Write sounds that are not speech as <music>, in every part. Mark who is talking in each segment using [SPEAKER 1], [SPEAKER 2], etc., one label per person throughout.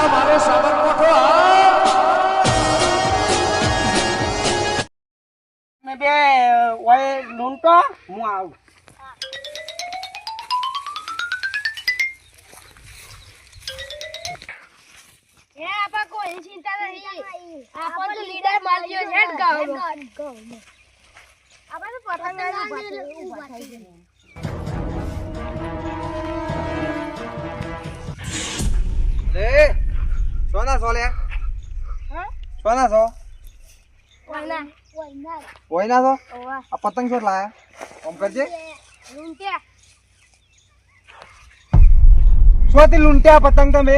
[SPEAKER 1] આ મારો સાબરકોઠો હા.
[SPEAKER 2] મેં બે ઓય લૂંટો હું આવું.
[SPEAKER 3] એ આપા કોઈ ચિંતા નહીં. આપા તો લીડર માલ્યો છે જ ગાવનો આપા તો પતંગ ઊભા થઈ ગયા
[SPEAKER 4] સો લે.
[SPEAKER 3] હા?
[SPEAKER 4] સોના સો
[SPEAKER 3] કોઈના કોઈના
[SPEAKER 4] કોઈ ના સો
[SPEAKER 3] ઓવા
[SPEAKER 4] આ પતંગ શોટ લાયા. આમ કરજે.
[SPEAKER 3] લૂંટ્યા.
[SPEAKER 4] શોથી લૂંટ્યા પતંગ તમે.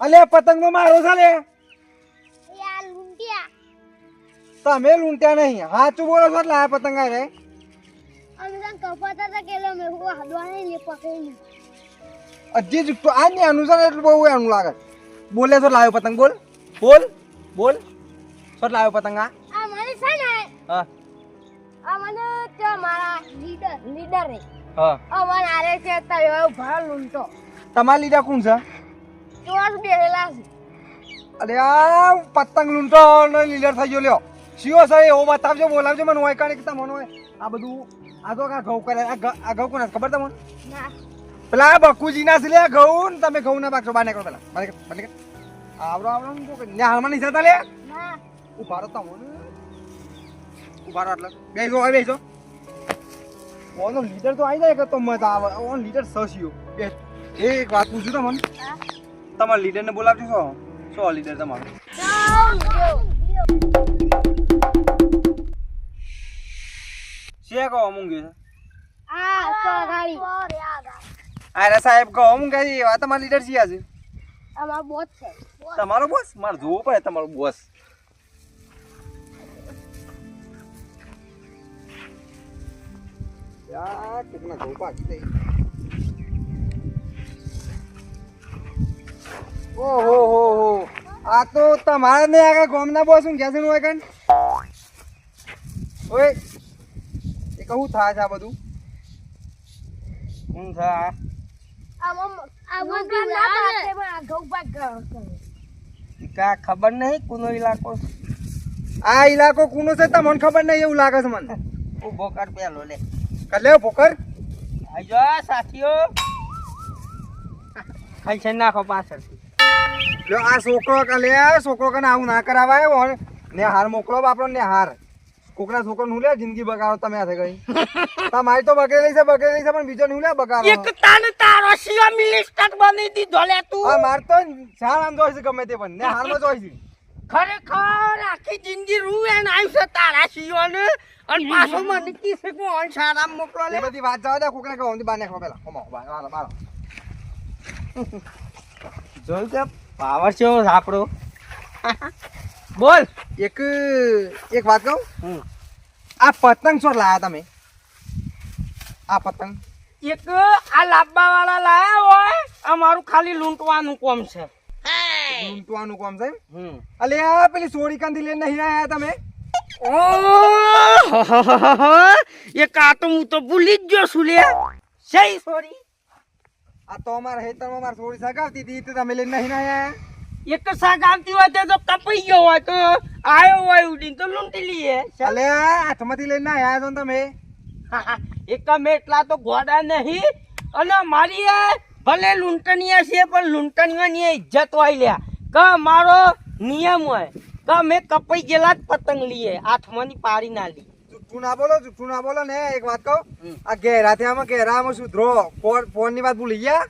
[SPEAKER 4] અલે પતંગ તો મારો છે લે. તમે લૂંટ્યા નહીં. હાચું બોલો છો લાયા પતંગ આ રે
[SPEAKER 3] અમે તને કપાતા હતા કે લે મેં હું હદવાને લે પકડીને.
[SPEAKER 4] હજી જ તો આ ને એટલું બહુ એનું લાગે. બોલે છો લાવ્યો પતંગ બોલ. બોલ બોલ. છો લાવ્યો પતંગ આ
[SPEAKER 3] આ મને છે ને
[SPEAKER 4] હા.
[SPEAKER 3] આ મને તે મારા લીડર લીડર રે
[SPEAKER 4] હા.
[SPEAKER 3] અમાર આરે છે તયો ભર લૂંટો.
[SPEAKER 4] તમારા લીધા કોણ છે?
[SPEAKER 3] ચોર બેહેલા છે.
[SPEAKER 4] અરે આ પતંગ લૂંટો ને લીડર થઈ ગયો લ્યો. શિયો સર એવો બતાવજો બોલાવજો મને હોય કારણ કે તમને હોય. આ બધું આ તો આ ઘઉં કરે આ આ ઘઉં કોને ખબર તમને?
[SPEAKER 3] ના.
[SPEAKER 4] પેલા બકુજી ના સિલે ઘઉં ને તમે ઘઉં ના પાકશો બાર નીકળો પેલા. બાર નીકળ. આવડો આવડો ને જો ને હાલમાં નહીં જતા લે?
[SPEAKER 3] ના.
[SPEAKER 4] ઊભા રહો તમને ઊભા રહો એટલે. બેસો હવે બેસો. ઓનો લીડર તો આવી જાય કે તો મજા આવે. ઓન લીડર સસ્યો. બે. એક વાત પૂછું તમને. તમારા લીડરને બોલાવજો છો? છો લીડર તમારો? શેકો કહો મૂંગી છે
[SPEAKER 3] આ સોરાળી
[SPEAKER 4] અરે સાહેબ કહો હું છે આ તમારા લીડર છે આજે.
[SPEAKER 3] અમારો બોસ છે.
[SPEAKER 4] તમારો બોસ મારે જોવું પડે તમારો બોસ યાર કેટલા પાકી ઓહો હો હો. આ તો તમારે ને આગળ ગામના બોસ હું છે હોય કણ? ઓય એ કહું થાય છે આ બધું? હું થાય?
[SPEAKER 2] કા ખબર નહીં કોનો ઇલાકો
[SPEAKER 4] આ ઇલાકો કુનો છે તમને ખબર નહીં એવું લાગે છે મને.
[SPEAKER 2] ભોકર પેલો લે.
[SPEAKER 4] કલે ભોકર
[SPEAKER 2] આજો સાથીઓ. ખાઈ છે નાખો પાછળથી.
[SPEAKER 4] લ્યો આ છોકરો કલે આ છોકરો કને આવું ના કરાવાય ને હાર મોકલો બાપરો ને હાર કોકના છોકરો નું લે જિંદગી બગાડો તમે હાથે ગઈ તમારી તો બગડેલી છે બગડેલી છે પણ બીજો નું લે બગાડો
[SPEAKER 2] એક તાન તારો સિયો મિનિસ્ટર બની દીધો લે તું.
[SPEAKER 4] આ માર તો શાળ આમ જોઈ છે ગમે તે પણ. ને હારમાં જોઈ છે.
[SPEAKER 2] ખરેખર આખી જિંદગી રૂએન આવ્યું છે તારા સિયો ને અને પાછો મને કી છે કોણ? સારામ મોકલો લે.
[SPEAKER 4] બધી વાત જાવ દે કોકને કહો બાર નાખો પેલા કમો બાર બાર
[SPEAKER 2] જોઈ કે પાવર છે આપણો. <laughs> બોલ
[SPEAKER 4] એક એક વાત કહું?
[SPEAKER 2] હમ.
[SPEAKER 4] આ પતંગ શું લાયા તમે? આ પતંગ.
[SPEAKER 2] એક આ લાંબા વાળા લાયા હોય અમારું ખાલી લૂંટવાનું કોમ છે.
[SPEAKER 4] લૂંટવાનું કોમ છે અલે આ પેલી સોરી કાંધી લઈને નહીં આયા તમે?
[SPEAKER 2] ઓહ! એક આ તો હું તો ભૂલી જ ગયો છું લે. સહી સોરી
[SPEAKER 4] આ તો અમારા હેતરમાં મારી સોરી સગાવતી હતી તો તમે લઈને નહીં આયા.
[SPEAKER 2] એક શાક આવતી હોય તો કપાઈ ગયો હોય તો આયો હોય ઉડીને તો લૂંટી લઈએ.
[SPEAKER 4] ચાલે. હાથમાંથી લઈને આયા છો તમે?
[SPEAKER 2] એક અમે એટલા તો ગોડા નહીં. અને મારી ભલે લૂંટણીયા છે પણ લૂંટણીઓની ઇજ્જત હોય લ્યા. કે મારો નિયમ હોય. કે મેં કપાઈ ગયેલા જ પતંગ લઈએ હાથમાંની પાડી ના લઈએ
[SPEAKER 4] જુઠ્ઠું ના બોલો જુઠ્ઠું ના બોલો ને એક વાત કહું. આ ઘેરા આમાં ઘેરામાં સુધરો ફોનની વાત ભૂલી ગયા?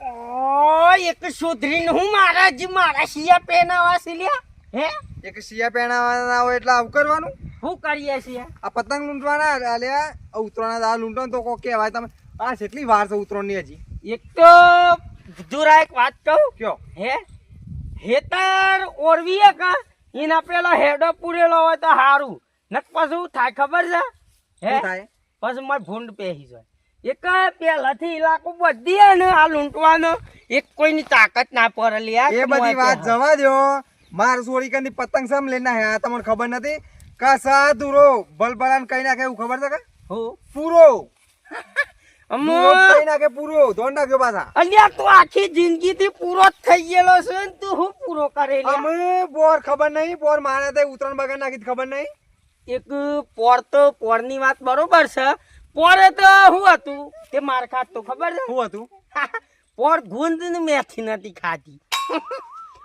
[SPEAKER 2] એક સુધરીને હું મારા જ મારા શિયા પહેનાવા છે લ્યા હે?
[SPEAKER 4] એક શિયા પહેરાવાના હોય એટલે આવું કરવાનું?
[SPEAKER 2] શું કરીએ છીએ?
[SPEAKER 4] આ પતંગ લૂંટવાના અલ્યા ઉતરાના દા લૂંટો તો કો કહેવાય તમે. આ કેટલી વાર છે ઉતરોની હજી?
[SPEAKER 2] એક તો જુરા એક વાત કહું?
[SPEAKER 4] કયો?
[SPEAKER 2] હે? હેતર ઓરવીએ કા? એના પેલો હેડો પૂરેલો હોય તો હારું. નક પછી થાય ખબર છે? હે?
[SPEAKER 4] થાય?
[SPEAKER 2] પછી મારે ભૂંડ પહેરી જાય. એક પેલાથી ઇલાકો બધી ને આ લૂંટવાનો. એક કોઈની તાકાત ના પડે લ્યા
[SPEAKER 4] એ બધી વાત જવા દો માર સોરી કંદી પતંગ સમ લઈને આયા? તમને ખબર નથી? કા સાધુરો બલબલાન કઈ નાખે એવું ખબર છે કે?
[SPEAKER 2] હો.
[SPEAKER 4] પૂરો. <laughs>
[SPEAKER 2] અમો.
[SPEAKER 4] કઈ નાખે પૂરો. ધોન રાખજો પાછા.
[SPEAKER 2] અલ્યા તું આખી જિંદગી થી પૂરો જ થઈ ગયેલો છે ને તું હું પૂરો કરે
[SPEAKER 4] અમે બોર ખબર નહીં? બોર મારે તે ઉતરણ બગાડ નાખી ખબર નહીં?
[SPEAKER 2] એક પોર તો પોરની વાત બરોબર છે. પોરે તો શું હતું? તે માર ખાત તો ખબર છે?
[SPEAKER 4] શું હતું? <laughs>
[SPEAKER 2] પોર ગુંદ ને મેથી નથી ખાતી.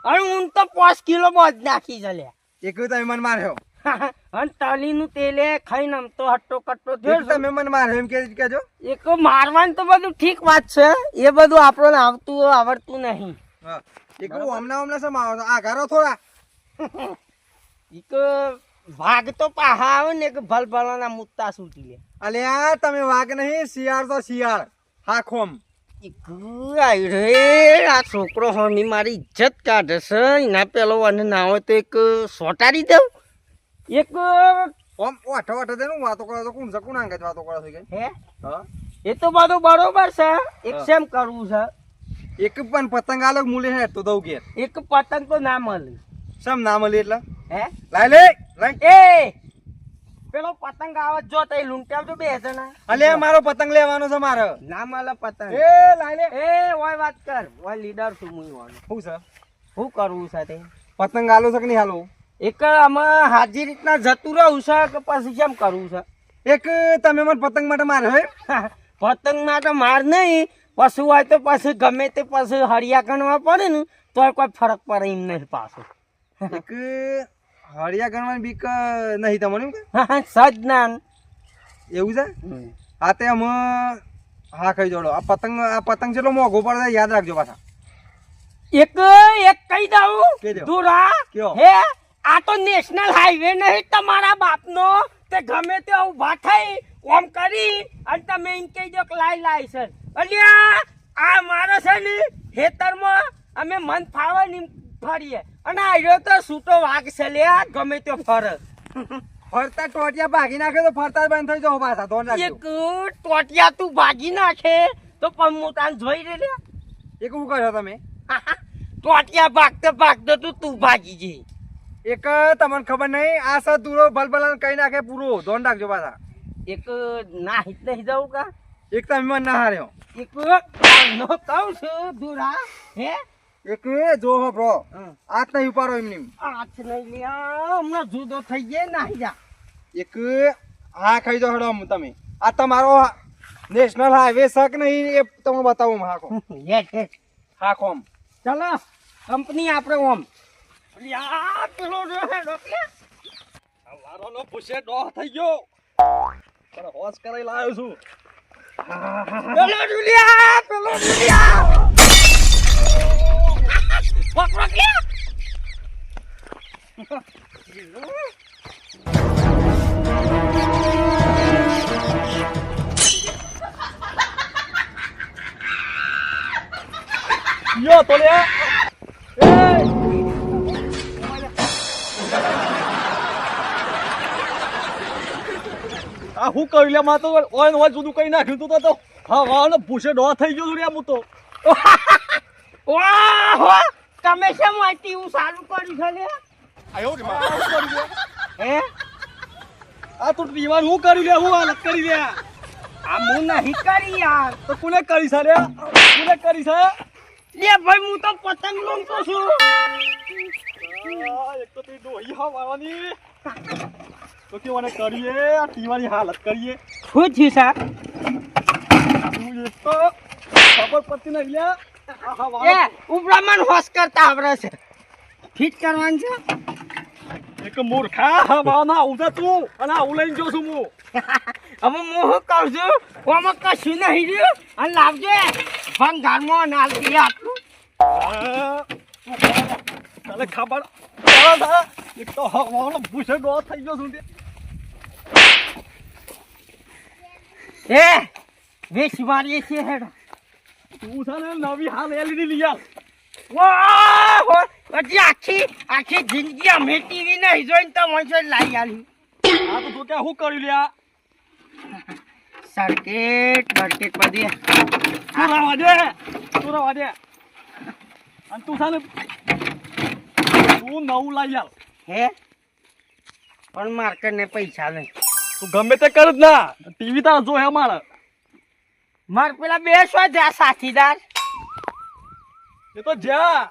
[SPEAKER 2] અને હું તો પાંચ કિલો બોજ નાખી લ્યા.
[SPEAKER 4] એક તમે મને માર્યો. <laughs>
[SPEAKER 2] અને તલીનું તેલે ખાઈને આમ તો હટ્ટો કટ્ટો થયો
[SPEAKER 4] તમે મને માર્યો એમ કે કેજો.
[SPEAKER 2] એક મારવાનું તો બધું ઠીક વાત છે. એ બધું આપણને આવતું આવડતું નહીં.
[SPEAKER 4] એક હમણાં હમણાં શું આવો છો? આ ઘરો થોડા. <laughs>
[SPEAKER 2] એક ભાગ તો પાહા આવે ને એક ભલ ભલાના મુત્તા સૂટી લે.
[SPEAKER 4] આ તમે વાઘ નહીં શિયાળ તો શિયાળ. હા ખોમ
[SPEAKER 2] એક આઈ રે આ છોકરો હમી મારી ઇજ્જત કાઢે છે. એના પેલો અને ના હોય તો એક સોટાડી દઉં. એક
[SPEAKER 4] ઓમ ઓઠો ઓઠો દેનું વાતો કરો તો કોણ છે? કોણ આંગે વાતો કરો છો કે?
[SPEAKER 2] હે?
[SPEAKER 4] હા?
[SPEAKER 2] એ તો બધું બરોબર છે. એક સેમ કરવું છે?
[SPEAKER 4] એક પણ પતંગ આલો મૂલે હે? તો દઉં ઘેર.
[SPEAKER 2] એક પતંગ તો ના મળે
[SPEAKER 4] સમ ના મળે એટલે?
[SPEAKER 2] હે?
[SPEAKER 4] લાય લે!
[SPEAKER 2] એ! પેલો પતંગ આવત જો તઈ લૂંટાવજો બે જણા.
[SPEAKER 4] મારો પતંગ લેવાનો છે મારે.
[SPEAKER 2] ના મળે પતંગ.
[SPEAKER 4] એ લાય લે.
[SPEAKER 2] એ ઓય વાત કર. ઓય લીડર છું હું.
[SPEAKER 4] શું છે?
[SPEAKER 2] શું કરવું છે તે
[SPEAKER 4] પતંગ આલો છે કે નહીં હાલો
[SPEAKER 2] એક આમાં હાજી રીતના જતું રહું છે કે પછી કેમ કરવું છે?
[SPEAKER 4] એક તમે મને પતંગ માટે માર હે? <laughs>
[SPEAKER 2] પતંગ માટે માર નહીં. પશુ હોય તો પછી ગમે તે પછી હળિયા ગણવા પડે ને તો કોઈ ફરક પડે એમ નહીં પાછો.
[SPEAKER 4] એક હળિયા ગણવાની બીક નહીં તમને સજ?
[SPEAKER 2] સજ્ઞાન
[SPEAKER 4] એવું છે? હા તે અમે હા ખાઈ જોડો આ પતંગ આ પતંગ જેટલો મોઘો પડે યાદ રાખજો પાછા.
[SPEAKER 2] એક એક કહી દઉં.
[SPEAKER 4] કહી.
[SPEAKER 2] દુરા? હે. આ તો નેશનલ હાઈવે નહીં તમારા બાપનો. તે ગમે તે ઊભા થઈ ઓમ કરી અને તમે એમ કહી દો કે લાઈ લાઈ છે. અલ્યા આ મારો છે ને ખેતરમાં અમે મન ફાવે ને ફરીએ. અને આવ્યો તો સૂતો વાઘ છે લે ગમે તે ફર.
[SPEAKER 4] ફરતા ટોટિયા ભાગી નાખે તો ફરતા બંધ થઈ જાવ પાછા ધોન
[SPEAKER 2] એક ટોટિયા તું ભાગી નાખે તો પણ હું તાન જોઈ રે લે.
[SPEAKER 4] એક શું કહો તમે?
[SPEAKER 2] ટોટિયા ભાગતો ભાગતો તું તું ભાગી જઈ.
[SPEAKER 4] એક તમને ખબર નહીં આ સર દૂરો ભલભલાને કહી નાખે પૂરો. ધોન રાખજો પાછા.
[SPEAKER 2] એક ના હિત નહીં જવું કા?
[SPEAKER 4] એક તમે મને ના હાર્યો.
[SPEAKER 2] એક નો કહું છું દૂરા હે?
[SPEAKER 4] એક જો હો બ્રો.
[SPEAKER 2] હમ.
[SPEAKER 4] આજ નહીં ઉપાડો એમની.
[SPEAKER 2] આઠ નહીં લ્યા હમણાં જુદો થઈ જાય નાહી જા.
[SPEAKER 4] એક હા ખાઈ દો હડો આમ તમે. આ તમારો નેશનલ હાઈવે શક નહીં એ તમને બતાવું હાખો <laughs>
[SPEAKER 2] હેઠ હેઠ
[SPEAKER 4] હાખો આમ.
[SPEAKER 2] ચલો કંપની આપણે ઓમ લ્યા પેલો જો હે રોકલે
[SPEAKER 1] પૂછે ડોહ થઈ ગયો. પણ હોશ કરાઈ લાવ્યો છું.
[SPEAKER 2] પેલો ડુલિયા પેલો ડુલિયા. પકડો કે
[SPEAKER 1] યો તો લે આ હું કર્યું લે માં તો ઓય ઓય જુદું કઈ નાખ્યું તું તો હા વાળનો ભૂસે ડો થઈ ગયો છું રે હું તો. <laughs>
[SPEAKER 2] વાહ. તમે શેમ વાંચતી હું સારું કર્યું છે લે
[SPEAKER 1] આયો રે માં કર્યું લે?
[SPEAKER 2] હે?
[SPEAKER 1] આ તું દીવાન હું કર્યું લે હું હાલત કરી લે
[SPEAKER 2] આ હું નહીં કરી યાર.
[SPEAKER 1] તો કોને કરી છે રે કોને કરી છે?
[SPEAKER 2] લે ભાઈ હું તો પતંગ લૂંટું છું.
[SPEAKER 1] આ, એક તો તે ડોહી હા વાળવાની તો કેવાને કરીએ? આ ટીવાની હાલત કરીએ.
[SPEAKER 2] શું છે સાહેબ?
[SPEAKER 1] હું એક તો ખબર પડતી નહીં લે આ હા
[SPEAKER 2] એ
[SPEAKER 1] વાળો.
[SPEAKER 2] ઉપરામણ હોશ કરતા આવડે છે. ફિટ કરવાનું છે?
[SPEAKER 1] એક મૂર્ખા હવાના ઉધા તું. અને આવું લઈને જો છું હું.
[SPEAKER 2] હવે હું શું કહું છું? આમાં કશું નહીં રહ્યું. અને લાવજો. ભંગારમાં નાલ દે આટલું.
[SPEAKER 1] આ, તું ખબર તને ખબર એક તો હા વાળનો ભૂસે ડોહ થઈ ગયો છું
[SPEAKER 2] એ વેચ મારીએ છીએ હેડો.
[SPEAKER 1] તું છે ને નવી હાલ એલઈડી લઈ આવ.
[SPEAKER 2] વાહ પછી આખી આખી જિંદગી અમે ટીવી નહીં જોઈને તો મને લાવી આલી.
[SPEAKER 1] આ તો કે શું કર્યું લે
[SPEAKER 2] સર્કિટ બર્કિટ બધી.
[SPEAKER 1] તું રવા દે તું રવા દે. અને તું છે ને તું નવું લઈ આવ
[SPEAKER 2] હે? પણ માર્કેટ ને પૈસા નહીં.
[SPEAKER 1] તું ગમે તે કર જ ના. ટીવી તાર જો હે મારે.
[SPEAKER 2] માર પેલા બે શું જ્યાં સાથીદાર.
[SPEAKER 1] એ તો કરીએ.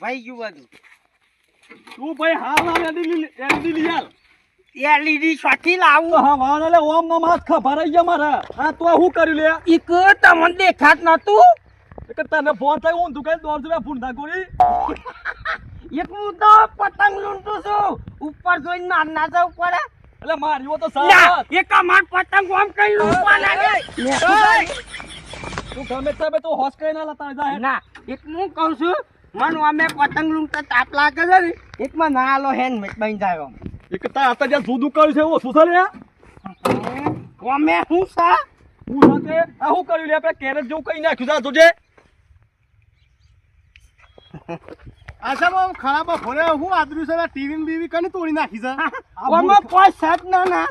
[SPEAKER 2] ભાઈ ગયું બધું.
[SPEAKER 1] તું ભાઈ હાલ હાલ એડી લી- એડી
[SPEAKER 2] એલઈડી સ્વાથી લાવું.
[SPEAKER 1] હા વાહ લે ઓમ નો માસ ખભરાઈ ગયા મારા. હા તો શું કરી લે?
[SPEAKER 2] એક તમને દેખાત નતું?
[SPEAKER 1] તને ફોન થાય હું દુકાન દોડ રૂપિયા ભૂંડા ગોળી.
[SPEAKER 2] એક હું તો પતંગ લૂંટું છું. ઉપર જોઈને ના ના જવું પડે.
[SPEAKER 1] એટલે મારી તો સારા
[SPEAKER 2] એક માર પતંગ આમ કઈ લૂંટવા લાગે?
[SPEAKER 1] તું ગમે તે બે તું હોશ કઈ ના લતા જાય.
[SPEAKER 2] ના એક હું કહું છું મન અમે પતંગ લૂંટતા તાપ લાગે છે ને એકમાં ના આલો હેન બની જાય.
[SPEAKER 1] એક તાર અત્યારે જ્યાં જુદું કર્યું છે એવો શું છે લે
[SPEAKER 2] અમે શું સા?
[SPEAKER 1] હું સાથે આ કર્યું લે આપણે કેરેટ જેવું કઈ નાખ્યું છે આ જોજે.
[SPEAKER 5] આશામાં ખરાબ ભોરે હું આદર્યું છે ટીવી બીવી કને તોડી નાખી છે?
[SPEAKER 2] અમે કોઈ સત ના ના.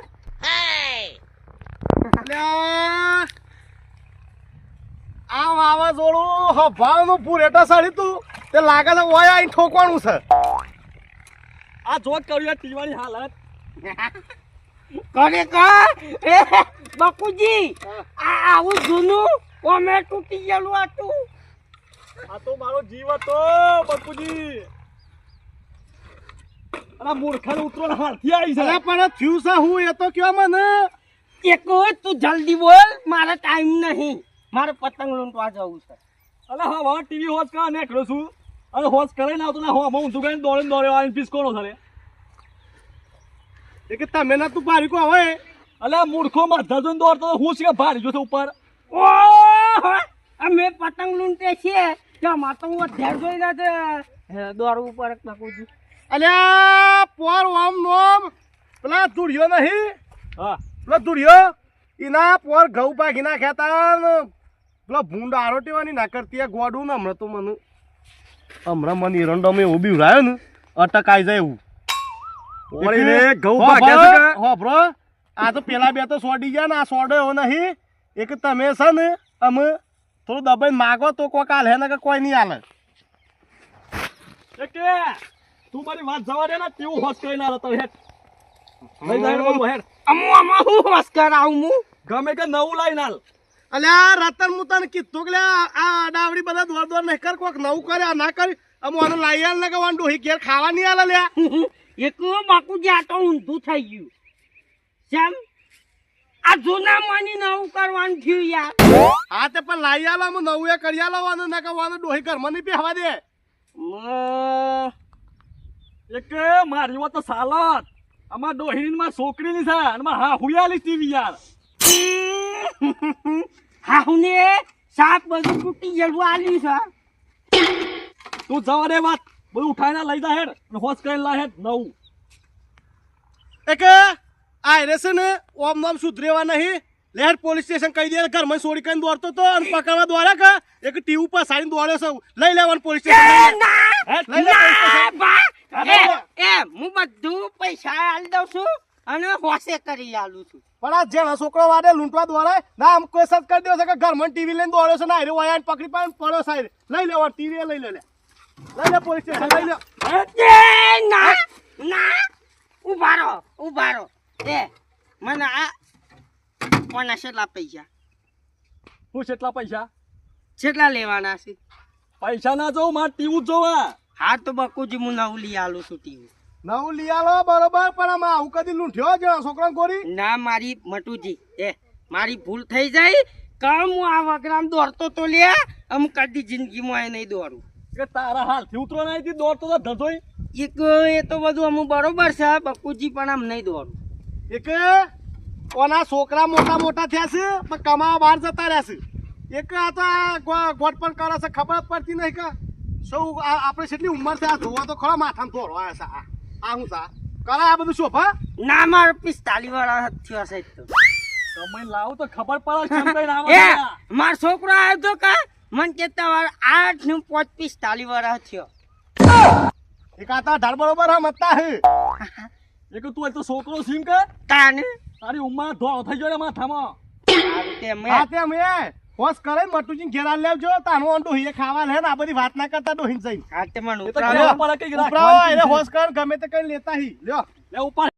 [SPEAKER 5] આ વાવાઝોડું હભાનું પૂરેટા સાડી તું. તે લાગે છે ઓય આઈ ઠોકવાનું છે.
[SPEAKER 1] આ જોત કર્યું ટીવાની હાલત.
[SPEAKER 2] કરે કા? એ બકુજી આ આવું જૂનું અમે તૂટી ગયેલું હતું.
[SPEAKER 1] આ તો મારો જીવ હતો બકુજી અરે મૂર્ખાને ઉતરો હાથી આવી છે.
[SPEAKER 5] અરે પણ થયું છે હું એ તો કયો મને?
[SPEAKER 2] એક તું જલ્દી બોલ મારે ટાઈમ નહીં. મારે પતંગ લૂંટવા જવું છે.
[SPEAKER 1] અલા હા વાહ ટીવી હોશ કરવા નીકળ્યો છું. અરે હોસ્ટ કરે કરીને આવતો ના હો હું દુકાન દોડે દોડે આવીને પીસ કોનો થરે
[SPEAKER 5] એ કે તમે ના તું પારી કો હવે
[SPEAKER 1] અલા મૂર્ખો માથા જોઈને દોડતો તો હું છે ભારી જોશે ઉપર?
[SPEAKER 2] ઓ અમે પતંગ લૂંટે છીએ ત્યાં તો હું ધ્યાન જોઈ રહ્યા છે. દોડવું પડે
[SPEAKER 5] અલ્યા પોર ઓમ નોમ. પેલા ધૂળિયો નહીં?
[SPEAKER 1] હા.
[SPEAKER 5] પેલા ધૂળિયો? એના પોર ઘઉં પાકી તા ને પેલો ભૂંડ આરોટીવાની ના કરતી ગોડું ને હમણાં તો મને હમણાં મને એરંડોમાં એવું બી ઉડાયો ને અટકાઈ જાય એવું.
[SPEAKER 1] ઓળીને ઘઉં ભાગ્યા છે
[SPEAKER 5] હો, ભરો. આ તો પેલા બે તો સોડી ગયા ને આ સોડો એવો નહીં. એક તમે છે ને અમે થોડું દબાઈ માગો તો કોક હે ને કે કોઈ નહીં હાલે
[SPEAKER 1] એ કે તું મારી વાત જવા દે ને તેવું હોશ કરીને આલો તો હેઠ લઈ જાય બોલો હેડ.
[SPEAKER 2] અમુ આમાં હું હોશ કરાવું હું
[SPEAKER 1] ગમે કે નવું લાઈને હાલ
[SPEAKER 5] અલ્યા રતન હું તને કીધું કે આ ડાવડી બધા દોડ દોડ નહીં કર કોક નવું કરે આ ના કરી. અમુ આને લાઈ આલ ને કે વાન ડોહી ઘેર ખાવા નહીં આલે લ્યા.
[SPEAKER 2] એક બાકુજી આ તો ઊંધું થઈ ગયું. કેમ આ જૂના માની નવું કરવાનું થયું યાર.
[SPEAKER 5] હા તે પણ લાઈ આલો નવું એ કરી આલવાનું ને ડોહી ઘરમાં નહીં બેહવા દે.
[SPEAKER 1] એક મારી વાત તો સાલત. આમાં ડોહીની માં છોકરીની છે અને માં હા હુયાલી ટીવી યાર.
[SPEAKER 2] હા હું ને સાપ બધું તૂટી આલ્યું છે.
[SPEAKER 1] તું જવા દે વાત. બધું ઉઠાઈને લઈ જા હેડ અને હોશ કરીને લા હેડ નવું.
[SPEAKER 5] એક આ રે છે ને ઓમ નામ સુધરેવા નહીં. લહેર પોલીસ સ્ટેશન કહી દે ઘરમાં છોડી કરીને દોડતો તો અને પકડવા દોડે કે એક ટીવી ઉપર સાડીને દોડ્યો છે. લઈ લેવાનું પોલીસ સ્ટેશન. લઈ લે.
[SPEAKER 2] એ હું બધું પૈસા આલી દઉં છું અને હોશે કરી આલું છું.
[SPEAKER 5] પણ આ જેના છોકરો વાડે લૂંટવા દોડાય ના આમ કોઈ સત કરી દેવો છે કે ઘરમાં ટીવી લઈને દોડ્યો છે ના હારે વાયા પકડી પાડીને પડ્યો સાહેબ લઈ લેવા ટીવી લઈ લે લે. લઈ લે પોલીસ સ્ટેશન લઈ લે.
[SPEAKER 2] ના ના ઊભા ઉભારો ઊભા રહો. એ મને આ કોના કેટલા પૈસા?
[SPEAKER 1] હું કેટલા પૈસા?
[SPEAKER 2] કેટલા લેવાના છે.
[SPEAKER 1] પૈસા ના જોઉં મારે ટીવું જોવા.
[SPEAKER 2] હા તો બકુજી હું નવું લઈ આલું છું ટીવી.
[SPEAKER 5] નવું લઈ આલો બરોબર પણ આમાં આવું કદી લૂંટ્યો જેના છોકરા ગોરી?
[SPEAKER 2] ના મારી મટુજી એ મારી ભૂલ થઈ જાય કામ હું આ વગરામ દોડતો તો લે આમ કદી જિંદગીમાં એ નહીં દોડું
[SPEAKER 1] કે તારા હાલથી ઉતરો નહીં દોડતો તો ધધોઈ
[SPEAKER 2] એક એ તો બધું અમુક બરોબર છે બકુજી પણ આમ નહીં દોડું
[SPEAKER 5] એક કોના છોકરા મોટા મોટા થયા છે પણ કમાવા બહાર જતા રહ્યા છે. એક આ તો આ ગો- ગોટ પણ કરે છે ખબર જ પડતી નહીં કે સૌ આપણે કેટલી ઉંમર છે આ ધોવા તો ખરા માથામાં ધોરો આવે છે આ. હું સા? કરે આ બધું શોભા
[SPEAKER 2] ના મારો પિસ્તાલી વાળા થયો છે તો.
[SPEAKER 1] તમે લાવો તો ખબર પડે <laughs>
[SPEAKER 2] માર છોકરો આવ્યો તો કા? મન કે તમારે આઠ ને પાંચ પિસ્તાલી વાળા થયો.
[SPEAKER 5] એક આ તા ઢાળ બરોબર હા મતતા હે.
[SPEAKER 1] એક તું એક તો છોકરો સીમ કે?
[SPEAKER 2] તાને?
[SPEAKER 1] તારી ઉંમર ધોળો થઈ ગયો માથામાં.
[SPEAKER 2] સારું તે મેં.
[SPEAKER 5] હા તે હોશ કરે મટુજી ઘેર આલ લેવજો. તાનો ઓન ડોહીએ ખાવા લે ને આ બધી વાત ના કરતા ડોહીન જઈ
[SPEAKER 2] હા તે મને
[SPEAKER 1] એ તો
[SPEAKER 2] ઉપરાવો.
[SPEAKER 5] ઉપરાવો એને હોશ કર ગમે તે કઈ લેતા હી. લ્યો.
[SPEAKER 1] લે ઉપર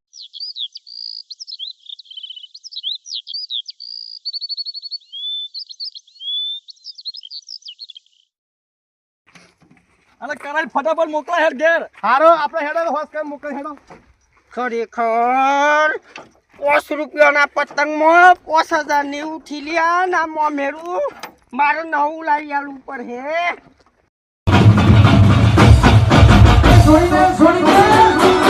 [SPEAKER 1] અને કરાઈ ફટાફટ મોકલા હેડ ઘેર.
[SPEAKER 5] હારો આપણે હેડો હોશ કર મોકલા હેડો.
[SPEAKER 2] ખરેખર પોસ રૂપિયાના પતંગમાં પોસ હજાર નેવું ઉઠી લ્યા ના મોમેરું મારે નવું લાવી આલું ઉપર હે.
[SPEAKER 4] છોડી દે છોડી દે